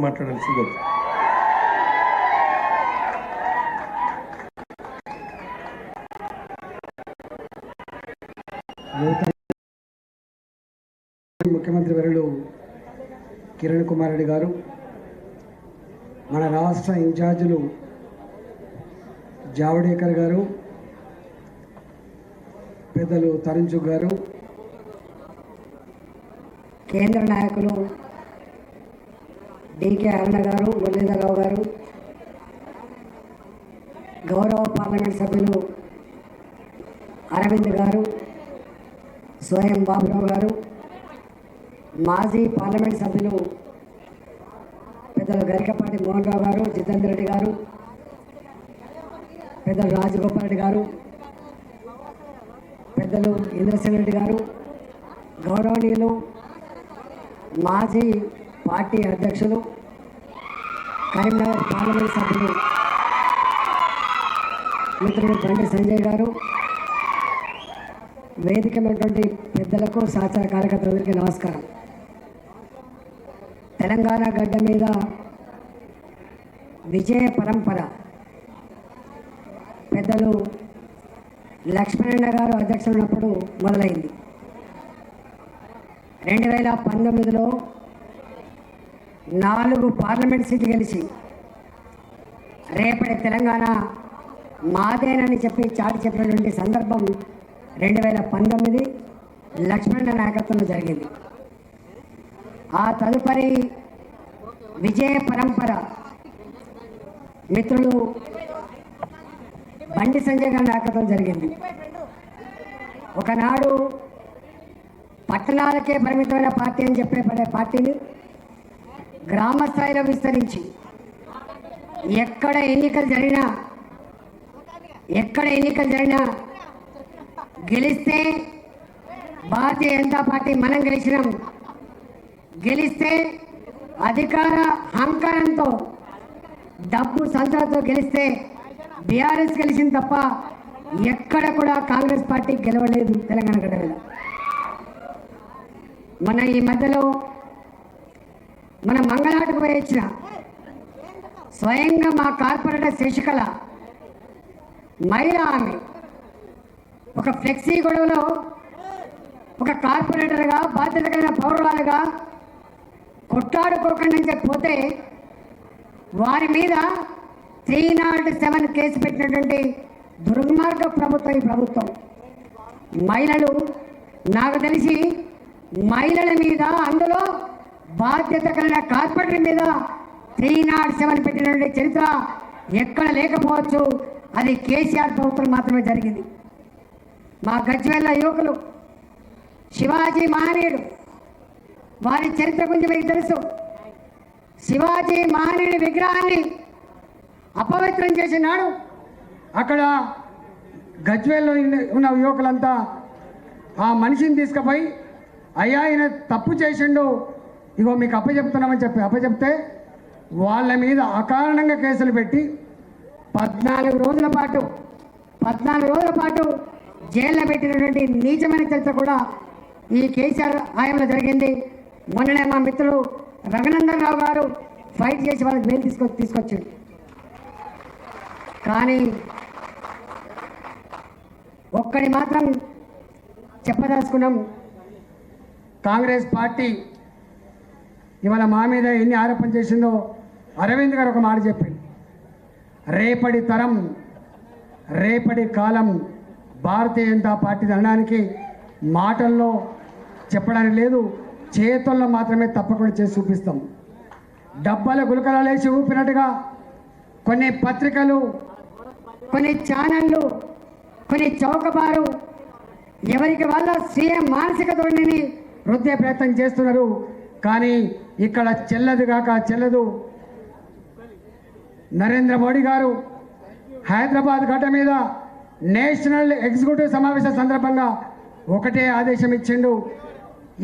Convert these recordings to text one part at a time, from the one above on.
మాట్లాడాల్సింది ముఖ్యమంత్రి వర్యులు కిరణ్ కుమార్ రెడ్డి గారు మన రాష్ట్ర ఇన్ఛార్జీలు జావడేకర్ గారు పెద్దలు తరుణ్ గారు కేంద్ర నాయకులు డికే అరుణ గారు మురళీధరరావు గారు గౌరవ పార్లమెంట్ సభ్యులు అరవింద్ గారు స్వయం బాబురావు గారు మాజీ పార్లమెంట్ సభ్యులు పెద్దలు గరికపాటి మోహన్ రావు గారు జితేందర్ రెడ్డి గారు పెద్దలు రాజగోపాల్ రెడ్డి గారు పెద్దలు ఇంద్రసేన్ రెడ్డి గారు గౌరవనీయులు మాజీ పార్టీ అధ్యక్షులు కరీంనగర్ పార్లమెంట్ సభ్యులు మిత్రుడు బండి సంజయ్ గారు వేదికమైనటువంటి పెద్దలకు సహచార కార్యకర్తలందరికీ నమస్కారం. తెలంగాణ గడ్డ మీద విజయ పరంపర. పెద్దలు లక్ష్మణన్న గారు అధ్యక్షులు ఉన్నప్పుడు మొదలైంది. రెండు వేల పంతొమ్మిదిలో నాలుగు పార్లమెంట్ సీట్లు గెలిచి రేపటి తెలంగాణ మాదేనని చెప్పి చాటి చెప్పినటువంటి సందర్భం రెండు వేల పంతొమ్మిది లక్ష్మణ నాయకత్వంలో జరిగింది. ఆ తదుపరి విజయ పరంపర మిత్రులు బండి సంజయ్ గారి నాయకత్వం జరిగింది. ఒకనాడు పట్టణాలకే పరిమితమైన పార్టీ అని చెప్పే పడే పార్టీని గ్రామ స్థాయిలో విస్తరించి ఎక్కడ ఎన్నికలు జరిగినా ఎక్కడ ఎన్నికలు జరిగినా గెలిస్తే భారతీయ జనతా పార్టీ మనం గెలిచినాం. గెలిస్తే అధికార అహంకారంతో డబ్బు సంతలతో గెలిస్తే బీఆర్ఎస్ గెలిచింది తప్ప ఎక్కడ కూడా కాంగ్రెస్ పార్టీ గెలవలేదు తెలంగాణ గడ్డ మీద మన ఈ మధ్యలో మన మంగళాటకు పోయి స్వయంగా మా కార్పొరేటర్ శశికళ మహిళ ఆమె ఒక ఫ్లెక్సీ గొడవలో ఒక కార్పొరేటర్గా బాధ్యత కలిగిన పౌరురాలుగా కొట్లాడుకోకుండా అని పోతే వారి మీద త్రీ నాట్ సెవెన్ కేసు పెట్టినటువంటి దుర్మార్గ ప్రభుత్వం ఈ ప్రభుత్వం. మహిళలు నాకు తెలిసి మహిళల మీద అందులో బాధ్యత కలిగిన కార్పొరేటర్ మీద త్రీ నాట్ సెవెన్ పెట్టినటువంటి చరిత్ర ఎక్కడ లేకపోవచ్చు అది కేసీఆర్ ప్రభుత్వం మాత్రమే జరిగింది. మా గజ్వేళ్ళ యువకులు శివాజీ మహనీయుడు వారి చరిత్ర గురించి మీకు తెలుసు. శివాజీ మహనీయుడి విగ్రహాన్ని అపవిత్రం చేసినాడు. అక్కడ గజ్వేల్లో ఉన్న యువకులంతా ఆ మనిషిని తీసుకుపోయి అయ్యా ఆయన తప్పు చేసిండు. ఇగో మీకు అప్పచెప్తున్నామని చెప్పి అప్పచెప్తే వాళ్ళ మీద అకారణంగా కేసులు పెట్టి పద్నాలుగు రోజుల పాటు పద్నాలుగు రోజుల పాటు జైల్లో పెట్టినటువంటి నీచమైన చరిత్ర కూడా ఈ కేసీఆర్ హయాంలో జరిగింది. మొన్ననే మా మిత్రులు రఘునందన్ రావు గారు ఫైట్ చేసి వాళ్ళకి బెయిల్ తీసుకొ తీసుకొచ్చింది కానీ ఒక్కడి మాత్రం చెప్పదలుచుకున్నాం. కాంగ్రెస్ పార్టీ ఇవాళ మా మీద ఎన్ని ఆరోపణ చేసిందో అరవింద్ గారు ఒక మాట చెప్పింది రేపటి తరం రేపటి కాలం భారతీయ జనతా పార్టీ అనడానికి మాటల్లో చెప్పడానికి లేదు చేతుల్లో మాత్రమే తప్పకుండా చేసి చూపిస్తాం. డబ్బాల గులకరాలేసి ఊపినట్టుగా కొన్ని పత్రికలు కొన్ని ఛానళ్ళు కొన్ని చౌకబారు ఎవరికి వాళ్ళ సీఎం మానసిక ధోరణిని వృద్ధే ప్రయత్నం చేస్తున్నారు. కానీ ఇక్కడ చెల్లదు కాక చెల్లదు. నరేంద్ర మోడీ గారు హైదరాబాద్ ఘట మీద నేషనల్ ఎగ్జిక్యూటివ్ సమావేశం సందర్భంగా ఒకటే ఆదేశం ఇచ్చిండు.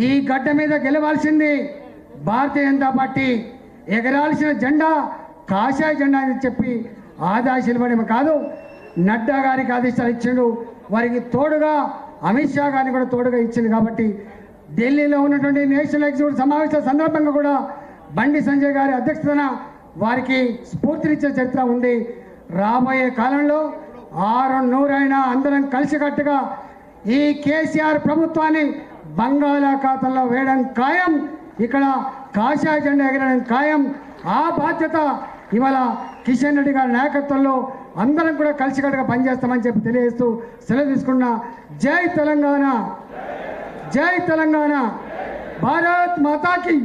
ఈ గడ్డ మీద గెలవాల్సింది భారతీయ జనతా పార్టీ. ఎగరాల్సిన జెండా కాషాయ జెండా అని చెప్పి ఆదేశాలు ఇవ్వడం కాదు నడ్డా గారికి ఆదేశాలు ఇచ్చిండు. వారికి తోడుగా అమిత్ షా గారిని కూడా తోడుగా ఇచ్చింది కాబట్టి ఢిల్లీలో ఉన్నటువంటి నేషనల్ ఎగ్జిక్యూటివ్ సమావేశం సందర్భంగా కూడా బండి సంజయ్ గారి అధ్యక్షతన వారికి స్ఫూర్తినిచ్చే చరిత్ర ఉంది. రాబోయే కాలంలో ఆరు నూరైనా అందరం కలిసికట్టుగా ఈ కేసీఆర్ ప్రభుత్వాన్ని బంగాళాఖాతంలో వేయడం ఖాయం. ఇక్కడ కాషాయ జెండా ఎగరడం ఖాయం. ఆ బాధ్యత ఇవాళ కిషన్ రెడ్డి గారి నాయకత్వంలో అందరం కూడా కలిసికట్టుగా పనిచేస్తామని చెప్పి తెలియజేస్తూ సెలవు తీసుకున్న జై తెలంగాణ. జై తెలంగాణ భారత్ మాతాకి